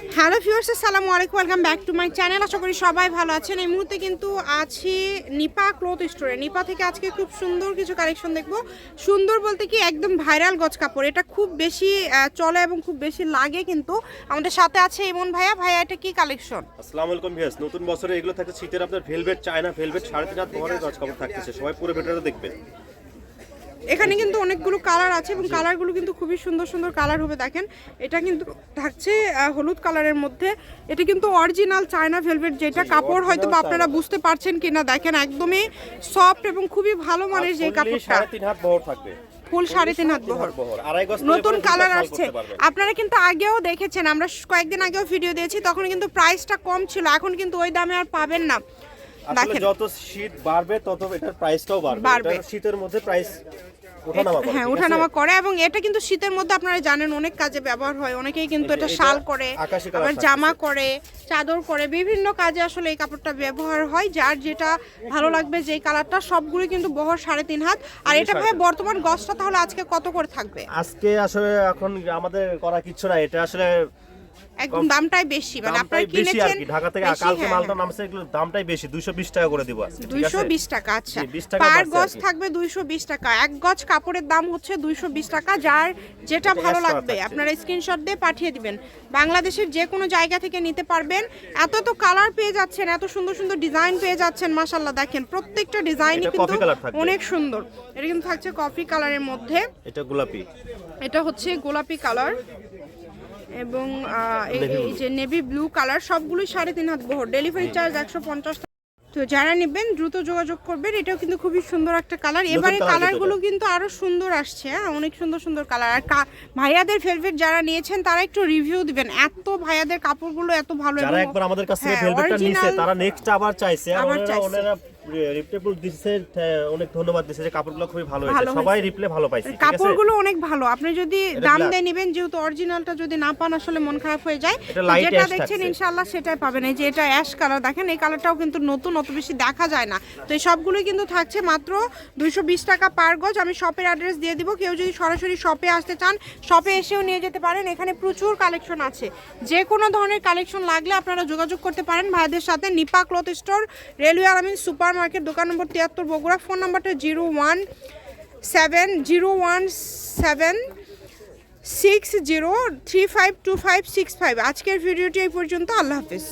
Hello viewers, আসসালামু আলাইকুম, welcome back to my channel. আশা করি সবাই ভালো আছেন। এই মুহূর্তে কিন্তু আছি নিপা ক্লোথ স্টোরে। নিপা থেকে আজকে খুব সুন্দর কিছু কালেকশন দেখব। সুন্দর বলতে কি একদম ভাইরাল গজ কাপড়। এটা খুব বেশি চলে এবং খুব বেশি লাগে কিন্তু আমাদের সাথে আছে ইমন ভাইয়া। ভাইয়া, এটা কি কালেকশন? আসসালামু আলাইকুম ভিউয়ার্স, নতুন বছরে এগুলো থাকছে শীতের আপনার ভেলভেট চায়না ভেলভেট সাড়ে তিন হাত গজ কাপড় থাকতেছে। সবাই পুরো ভিডিওটা দেখবেন। এখানে কিন্তু অনেকগুলো কালার আছে এবং কালারগুলো কিন্তু খুবই সুন্দর সুন্দর কালার হবে দেখেন। এটা কিন্তু থাকছে হলুদ কালারের মধ্যে। এটা কিন্তু অরিজিনাল চায়না ভেলভেট যেটা কাপড় হয়তো বা আপনারা বুঝতে পারছেন কিনা দেখেন একদমই সফট এবং খুবই ভালো মানের যে কাপড়টা। তিন হাত বহর থাকবে। ফুল সাড়ে তিন হাত বহর। নতুন কালার আসছে। আপনারা কিন্তু আগেও দেখেছেন আমরা কয়েকদিন আগেও ভিডিও দিয়েছি তখন কিন্তু প্রাইসটা কম ছিল এখন কিন্তু ওই দামে আর পাবেন না। আসলে যত শীত বাড়বে তত এটার প্রাইসটাও বাড়বে। শীতের মধ্যে প্রাইস করে হ্যাঁ? ওঠানামা করে এবং এটা কিন্তু শীতের মধ্যে আপনারা জানেন অনেক কাজে ব্যবহার হয়। অনেকেই কিন্তু এটা শাল করে আবার জামা করে চাদর করে বিভিন্ন কাজে আসলে এই কাপড়টা ব্যবহার হয় যার যেটা ভালো লাগবে যেই কালারটা সবগুলো কিন্তু বহর সাড়ে তিন হাত। আর এটা ভাই বর্তমান গছটা তাহলে আজকে কত করে থাকবে? আজকে আসলে এখন আমাদের করা কিচ্ছু না এটা আসলে একদম দামটাই বেশি মানে আপনারা কিনেছেন ঢাকা থেকে কালকে মালটা হ্যাঁ। নামছে এগুলো দামটাই বেশি 220 টাকা করে দিব আজকে ঠিক দুইশো আছে বিশ টাকা আচ্ছা। জি, 20 টাকা পার গজ থাকবে দুইশো বিশ টাকা। এক গজ কাপড়ের দাম হচ্ছে দুইশো বিশ টাকা যার যেটা ভালো লাগবে। আপনারা স্ক্রিনশট দিয়ে পাঠিয়ে দিবেন। বাংলাদেশের যে কোনো জায়গা থেকে নিতে পারবেন। এত তো কালার পেয়ে যাচ্ছেন এত সুন্দর সুন্দর ডিজাইন পেয়ে যাচ্ছেন মাশাল্লাহ দেখেন প্রত্যেকটা ডিজাইনই কিন্তু। অনেক সুন্দর। এটা কিন্তু থাকছে কফি কালারের মধ্যে। এটা গোলাপি। এটা হচ্ছে গোলাপি কালার এবং এই-। যে নেভি ব্লু কালার সবগুলোই সাড়ে তিন হাত বহর। ডেলিভারি চার্জ একশো পঞ্চাশ তো যারা নেবেন দ্রুত যোগাযোগ করবেন। এটাও কিন্তু খুবই সুন্দর একটা কালার এবারে কালারগুলো কিন্তু আরও সুন্দর আসছে হ্যাঁ? অনেক সুন্দর সুন্দর কালার আর ভাইয়াদের ফেভারিট যারা নিয়েছেন তারা একটু রিভিউ দিবেন। এত ভাইয়াদের কাপড়গুলো এত ভালো যারা একবার আমাদের কাছ থেকে হ্যাঁ, ভেলভেটটা নিছে original- তারা নেক্সট আবার চাইছে। আর। ওনারা রিপ্লেবল দিছে অনেক ধন্যবাদ দিছে যে কাপড়গুলো খুবই ভালো হয়েছে। সবাই রিপ্লে ভালো পাইছে কাপড়গুলো অনেক ভালো। আপনি যদি দাম। দিয়ে নেবেন যেহেতু অরিজিনালটা যদি না পান আসলে মন খারাপ হয়ে যায়। যেটা দেখছেন ইনশাআল্লাহ সেটাই পাবেন। এই যে এটা অ্যাশ কালার দেখেন এই কালারটাও কিন্তু নতুন অত বেশি দেখা যায় না। তো এই সবগুলোই কিন্তু থাকছে মাত্র দুইশো বিশ টাকা পার গজ। আমি শপের অ্যাড্রেস দিয়ে দিব। কেউ যদি সরাসরি শপে আসতে চান শপে এসেও নিয়ে যেতে পারেন। এখানে প্রচুর কালেকশন আছে। যে কোনো ধরনের কালেকশন লাগলে আপনারা যোগাযোগ করতে পারেন। ভাইদের সাথে Nipa cloth store railway Alamin super market দোকান নম্বর তিয়াত্তর, বগুড়া, ফোন নাম্বারটা zero one seven zero one seven six zero three five two five six five. আজকের ভিডিওটি এই পর্যন্ত, আল্লাহ হাফিজ।